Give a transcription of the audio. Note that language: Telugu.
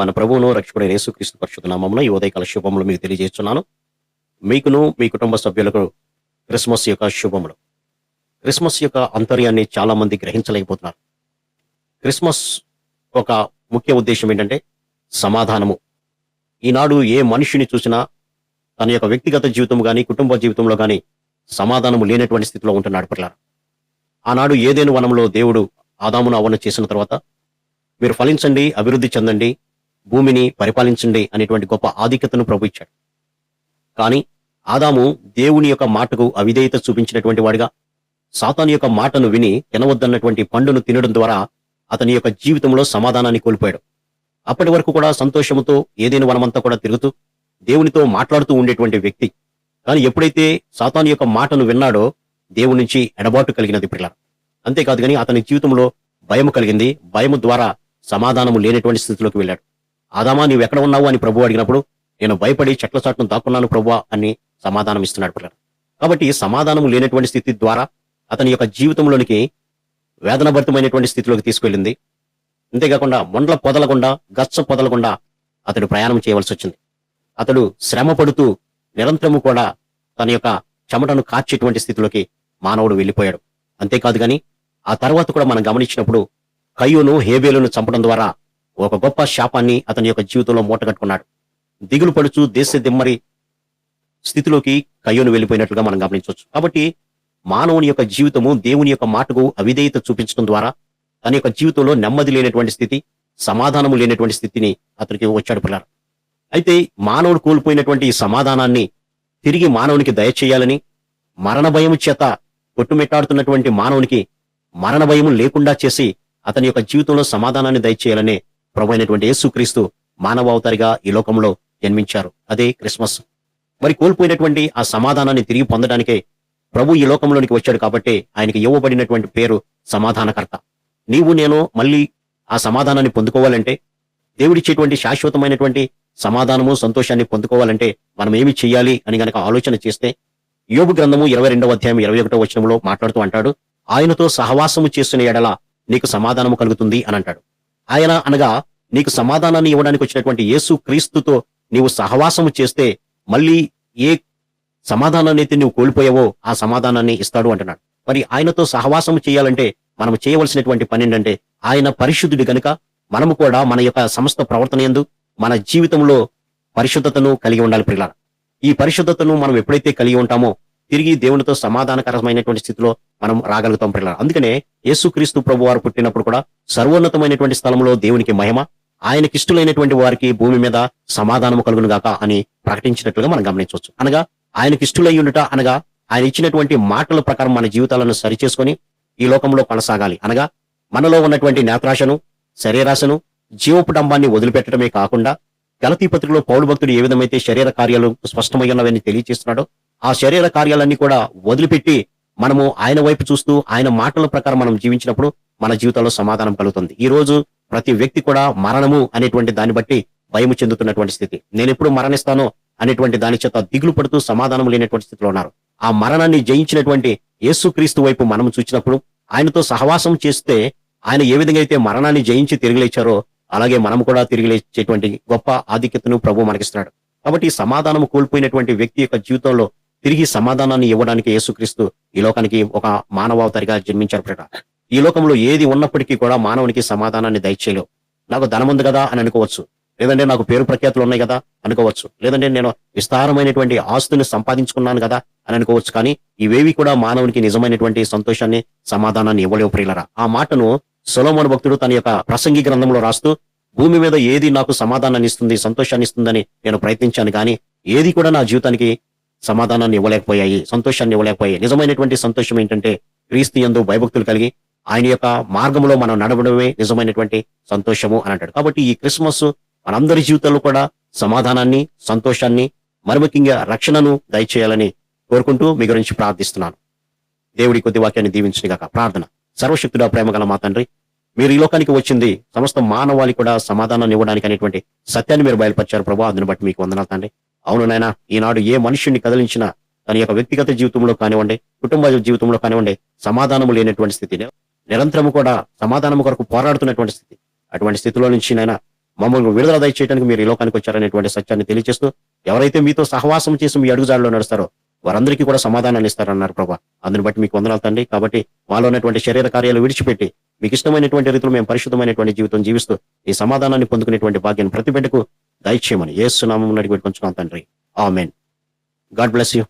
మన ప్రభువును రక్షకుడు యేసుక్రీస్తు పరిశుద్ధ నామంలో ఈ ఉదయకాల శుభములు మీకు తెలియజేస్తున్నాను. మీకును మీ కుటుంబ సభ్యులకు క్రిస్మస్ యొక్క శుభములు. క్రిస్మస్ యొక్క అంతర్యాన్ని చాలా మంది గ్రహించలేకపోతున్నారు. క్రిస్మస్ ఒక ముఖ్య ఉద్దేశం ఏంటంటే సమాధానము. ఈనాడు ఏ మనిషిని చూసినా తన యొక్క వ్యక్తిగత జీవితం కానీ కుటుంబ జీవితంలో కానీ సమాధానము లేనటువంటి స్థితిలో ఉంటున్నాడు పిల్లలు ఆనాడు ఏదేను వనంలో దేవుడు ఆదామును అవన చేసిన తర్వాత మీరు ఫలించండి అభివృద్ధి చెందండి భూమిని పరిపాలించండి అనేటువంటి గొప్ప ఆధిక్యతను ప్రభు ఇచ్చాడు. కానీ ఆదాము దేవుని యొక్క మాటకు అవిధేయత చూపించినటువంటి వాడిగా సాతాను యొక్క మాటను విని తినవద్దన్నటువంటి పండును తినడం ద్వారా అతని యొక్క జీవితంలో సమాధానాన్ని కోల్పోయాడు. అప్పటి వరకు కూడా సంతోషముతో ఏదైనా వనమంతా కూడా తిరుగుతూ దేవునితో మాట్లాడుతూ ఉండేటువంటి వ్యక్తి. కానీ ఎప్పుడైతే సాతాను యొక్క మాటను విన్నాడో దేవుని నుంచి ఎడబాటు కలిగినది పిల్ల అంతేకాదు కానీ అతని జీవితంలో భయం కలిగింది. భయము ద్వారా సమాధానము లేనటువంటి స్థితిలోకి వెళ్ళాడు. ఆదామా నీవు ఎక్కడ ఉన్నావు అని ప్రభు అడిగినప్పుడు నేను భయపడి చెట్ల చాట్ను దాక్కున్నాను ప్రభు అని సమాధానం ఇస్తున్నాడు పిల్లలు కాబట్టి సమాధానం లేనటువంటి స్థితి ద్వారా అతని యొక్క జీవితంలోనికి వేదనభరితమైనటువంటి స్థితిలోకి తీసుకెళ్ళింది. అంతేకాకుండా మొండ్ల పొదలకుండా గచ్చ పొదలకుండా అతడు ప్రయాణం చేయవలసి వచ్చింది. అతడు శ్రమ పడుతూ నిరంతరము కూడా తన యొక్క చెమటను కార్చేటువంటి స్థితిలోకి మానవుడు వెళ్ళిపోయాడు. అంతేకాదు కాని ఆ తర్వాత కూడా మనం గమనించినప్పుడు కయ్యూను హేబేలును చంపడం ద్వారా ఒక గొప్ప శాపాన్ని అతని యొక్క జీవితంలో మూటగట్టుకున్నాడు. దిగులు పడుచు దేశ దిమ్మరి స్థితిలోకి కయ్యోను వెళ్ళిపోయినట్లుగా మనం గమనించవచ్చు. కాబట్టి మానవుని యొక్క జీవితము దేవుని యొక్క మాటకు అవిధేయత చూపించడం ద్వారా తన యొక్క జీవితంలో నెమ్మది లేనటువంటి స్థితి సమాధానము లేనటువంటి స్థితిని అతనికి వచ్చాడు పిల్లలు. అయితే మానవుడు కోల్పోయినటువంటి ఈ సమాధానాన్ని తిరిగి మానవునికి దయచేయాలని మరణ భయము చేత కొట్టుమిట్టాడుతున్నటువంటి మానవునికి మరణ భయము లేకుండా చేసి అతని యొక్క జీవితంలో సమాధానాన్ని దయచేయాలనే ప్రభు అయినటువంటి యేసుక్రీస్తు మానవావతారిగా ఈ లోకంలో జన్మించారు. అదే క్రిస్మస్. మరి కోల్పోయినటువంటి ఆ సమాధానాన్ని తిరిగి పొందడానికే ప్రభు ఈ లోకంలోనికి వచ్చాడు కాబట్టి ఆయనకి ఇవ్వబడినటువంటి పేరు సమాధానకర్త. నీవు నేను మళ్ళీ ఆ సమాధానాన్ని పొందుకోవాలంటే దేవుడిచ్చేటువంటి శాశ్వతమైనటువంటి సమాధానము సంతోషాన్ని పొందుకోవాలంటే మనం ఏమి చేయాలి అని గనక ఆలోచన చేస్తే యోగు గ్రంథము ఇరవై రెండవ అధ్యాయం ఇరవై ఒకటో వచనంలో మాట్లాడుతూ అంటాడు ఆయనతో సహవాసము చేస్తున్న ఎడల నీకు సమాధానము కలుగుతుంది అని అంటాడు. ఆయన అనగా నీకు సమాధానాన్ని ఇవ్వడానికి వచ్చినటువంటి యేసు క్రీస్తుతో నీవు సహవాసము చేస్తే మళ్ళీ ఏ సమాధానాన్ని అయితే నువ్వు కోల్పోయావో ఆ సమాధానాన్ని ఇస్తాడు అంటున్నాడు. మరి ఆయనతో సహవాసము చేయాలంటే మనం చేయవలసినటువంటి పని ఏంటంటే ఆయన పరిశుద్ధుడు గనుక మనము కూడా మన యొక్క సమస్త ప్రవర్తన ఎందు మన జీవితంలో పరిశుద్ధతను కలిగి ఉండాలి పిల్లల ఈ పరిశుద్ధతను మనం ఎప్పుడైతే కలిగి ఉంటామో తిరిగి దేవునితో సమాధానకరమైనటువంటి స్థితిలో మనం రాగలుగుతాం పిల్లలు అందుకనే యేసుక్రీస్తు ప్రభు వారు పుట్టినప్పుడు కూడా సర్వోన్నతమైనటువంటి స్థలంలో దేవునికి మహిమ ఆయనకిష్టులైనటువంటి వారికి భూమి మీద సమాధానము కలుగును గాక అని ప్రకటించినట్లుగా మనం గమనించవచ్చు. అనగా ఆయనకిష్టులై ఉండుట అనగా ఆయన ఇచ్చినటువంటి మాటల ప్రకారం మన జీవితాలను సరిచేసుకొని ఈ లోకంలో కొనసాగాలి. అనగా మనలో ఉన్నటువంటి నేత్రాశను శరీరాశను జీవపుటంబాన్ని వదిలిపెట్టడమే కాకుండా గలతీ పత్రికలో పౌరు భక్తుడు ఏ విధమైతే శరీర కార్యాలు స్పష్టమై ఉన్నవని తెలియజేస్తున్నాడో ఆ శరీర కార్యాలన్నీ కూడా వదిలిపెట్టి మనము ఆయన వైపు చూస్తూ ఆయన మాటల ప్రకారం మనం జీవించినప్పుడు మన జీవితంలో సమాధానం కలుగుతుంది. ఈ రోజు ప్రతి వ్యక్తి కూడా మరణము అనేటువంటి దాన్ని బట్టి భయము చెందుతున్నటువంటి స్థితి. నేను ఎప్పుడు మరణిస్తానో అనేటువంటి దాని చేత దిగులు పడుతూ సమాధానం లేనటువంటి స్థితిలో ఉన్నారు. ఆ మరణాన్ని జయించినటువంటి యేసుక్రీస్తు వైపు మనం చూసినప్పుడు ఆయనతో సహవాసం చేస్తే ఆయన ఏ విధంగా అయితే మరణాన్ని జయించి తిరిగి లేచారో అలాగే మనం కూడా తిరిగిలేచేటువంటి గొప్ప ఆధిక్యతను ప్రభు మనకిస్తున్నాడు. కాబట్టి ఈ సమాధానం కోల్పోయినటువంటి వ్యక్తి యొక్క జీవితంలో తిరిగి సమాధానాన్ని ఇవ్వడానికి యేసుక్రీస్తు ఈ లోకానికి ఒక మానవావతారిగా జన్మించారు ప్రట ఈ లోకంలో ఏది ఉన్నప్పటికీ కూడా మానవునికి సమాధానాన్ని దయచేయలేవు. నాకు ధనం ఉంది కదా అని అనుకోవచ్చు. లేదంటే నాకు పేరు ప్రఖ్యాతులు ఉన్నాయి కదా అనుకోవచ్చు. లేదంటే నేను విస్తారమైనటువంటి ఆస్తుని సంపాదించుకున్నాను కదా అని అనుకోవచ్చు. కానీ ఇవేవి కూడా మానవునికి నిజమైనటువంటి సంతోషాన్ని సమాధానాన్ని ఇవ్వలేవు ప్రియులరా. ఆ మాటను సొలోమోను భక్తుడు తన యొక్క ప్రసంగి గ్రంథంలో రాస్తూ భూమి మీద ఏది నాకు సమాధానాన్ని ఇస్తుంది సంతోషాన్ని ఇస్తుందని నేను ప్రయత్నించాను కానీ ఏది కూడా నా జీవితానికి సమాధానాన్ని ఇవ్వలేకపోయాయి సంతోషాన్ని ఇవ్వలేకపోయాయి. నిజమైనటువంటి సంతోషం ఏంటంటే క్రీస్తు ఎందు భయభక్తులు కలిగి ఆయన యొక్క మార్గంలో మనం నడవడమే నిజమైనటువంటి సంతోషము అని అంటాడు. కాబట్టి ఈ క్రిస్మస్ మనందరి జీవితంలో కూడా సమాధానాన్ని సంతోషాన్ని మరి ముఖ్యంగా రక్షణను దయచేయాలని కోరుకుంటూ మీ గురించి ప్రార్థిస్తున్నాను. దేవుడి కొద్ది వాక్యాన్ని దీవించునిగాక. ప్రార్థన. సర్వశక్తుడ ప్రేమ గల మా తండ్రి మీరు ఈ లోకానికి వచ్చింది సమస్త మానవాళి కూడా సమాధానాన్ని ఇవ్వడానికి అనేటువంటి సత్యాన్ని మీరు బయలుపరిచారు. ప్రభావ అందుని బట్టి మీకు వందనాలు తండ్రి. అవును నాయనా ఈనాడు ఏ మనుష్యుని కదిలించినా తన యొక్క వ్యక్తిగత జీవితంలో కానివ్వండి కుటుంబ జీవితంలో కానివ్వండి సమాధానము లేనటువంటి స్థితి నిరంతరము కూడా సమాధానము కొరకు పోరాడుతున్నటువంటి స్థితి. అటువంటి స్థితిలో నుంచి నైనా మమ్మల్ని విడుదల దయచేయడానికి మీరు ఈ లోకానికి వచ్చారనేటువంటి సత్యాన్ని తెలియజేస్తూ ఎవరైతే మీతో సహవాసం చేసి మీ అడుగుజాడలో నడుస్తారో వారందరికీ కూడా సమాధానాన్ని ఇస్తారన్నారు ప్రభా. అందుని బట్టి మీకు వందనాలు తండ్రి. కాబట్టి మాలో ఉన్నటువంటి శరీర కార్యాలు విడిచిపెట్టి మీకు ఇష్టమైనటువంటి రీతిలో మేము పరిశుద్ధమైనటువంటి జీవితం జీవిస్తూ ఈ సమాధానాన్ని పొందుకునేటువంటి భాగ్యాన్ని ప్రతి బిడ్డకు దయచేయమని ఏసునామం అడిగి పెట్టుకుంటున్నాం తండ్రి. ఆమెన్. God bless you.